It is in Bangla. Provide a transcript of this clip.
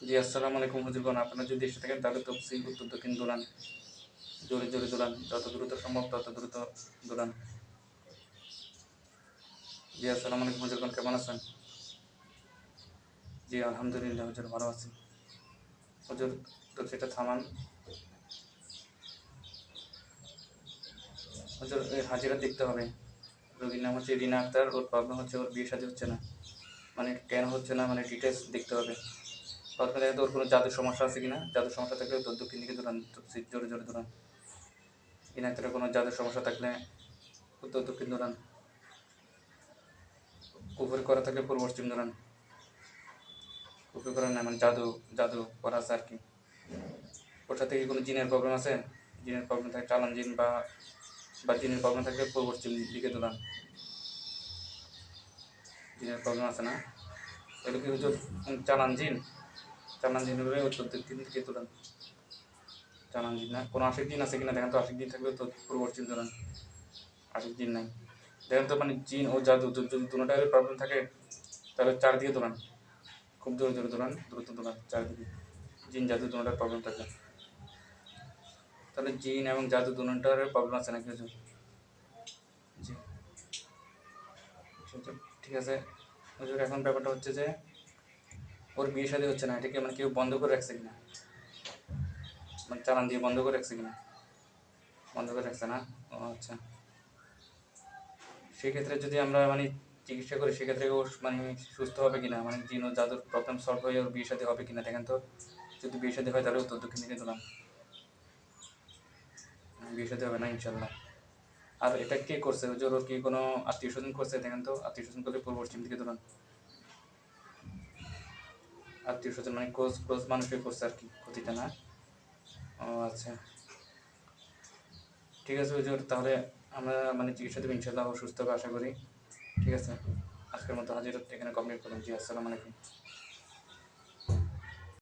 জি, আসসালামু আলাইকুম হুজুরগণ আপনারা যদি এসে থাকেন তাহলে তফসিল উত্তর দক্ষিণ দোলান। জোরে জোরে দোলান, যত দ্রুত সম্ভব তত দ্রুত দোলান। জি, আসসালামু আলাইকুম হুজুরগণ কেমন আছেন? জি, আলহামদুলিল্লাহ হুজুর ভালো আছি। হুজুর, তো সেটা থামান। হুজুর হাজিরা দেখতে হবে। রোগীর নাম হচ্ছে রিনা আক্তার, ওর প্রবলেম হচ্ছে ওর বিয়ে সাজি হচ্ছে না। মানে কেন হচ্ছে না মানে ডিটেলস দেখতে হবে। প্রথমে দেখে ওর কোনো জাদুর সমস্যা আছে কিনা? জাদুর সমস্যা থাকলে তোর দক্ষিণ দিকে দৌড়ান জোরে জোরে দৌড়ান রিনা আক্তারের কোনো জাদুর সমস্যা থাকলে উত্তর দক্ষিণ দৌড়ান কুপুরি করা থাকলে পূর্ব পশ্চিম দৌড়ান কুপুরি করা না মানে জাদু জাদু করা আছে আর কি। ওটা থেকে কোনো জিনের প্রবলেম আছে? জিনের প্রবলেম থাকে চালান জিন বা বা জিনের প্রবলেম থাকলে পূর্ব পশ্চিম দিকে দৌড়ান জিনের প্রবলেম আছে না? এগুলো কি হচ্ছে চালান জিন? চালান জিন হলে উত্তর দক্ষিণ দিকে দৌড়ান চালান জিন না কোনো আশিক দিন আছে কিনা দেখেন তো, আশিক দিন থাকলে তো পূর্ব পশ্চিম আশিক দিন নাই। দেখেন তো মানে জিন ও জাদু যদি দুটার প্রবলেম থাকে, তাহলে চারদিকে দৌড়ান খুব জোরে জোরে দৌড়ান দ্রুত দৌড়ান চারদিকে। জিন জাদু দুটার প্রবলেম থাকে তাহলে জিন এবং জাদু দুটার প্রবলেম আছে নাকি হুজুর? জি। ঠিক আছে। এখন ব্যাপারটা হচ্ছে যে ওর বিয়ে শাদী হচ্ছে না, এটাকে মানে কেউ বন্ধ করে রাখছে কিনা? মানে চালান দিয়ে বন্ধ করে রাখছে কিনা? বন্ধ করে রাখছে না? ও আচ্ছা। সেক্ষেত্রে যদি আমরা মানে চিকিৎসা করি, সেক্ষেত্রে ও মানে সুস্থ হবে কিনা? মানে জিন ও জাদুর প্রবলেম সলভ হয়ে ওর বিয়ে শাদী হবে কিনা দেখেন তো? যদি বিয়ে শাদী হয় তাহলে উত্তর দক্ষিণ দিকে দিলাম বিয়ে শাদী হবে না ইনশাল্লাহ আর এটা কে করছে? হুজুর ওর কি কোনো আত্মীয় স্বজন করছে দেখেন তো? আত্মীয় স্বজন করলে পূর্ব পশ্চিম দিকে দৌড়ান আত্মীয় স্বজন মানে ক্লোজ ক্লোজ মানুষকে করছে আর কি, ক্ষতিটা না। ও আচ্ছা। ঠিক আছে হুজুর, তাহলে আমরা মানে চিকিৎসা দেবো ইনশাল্লাহ সুস্থ হবে, আশা করি। ঠিক আছে? আজকের মতো হাজির এখানে কমপ্লিট করুন জি, আসসালামু আলাইকুম।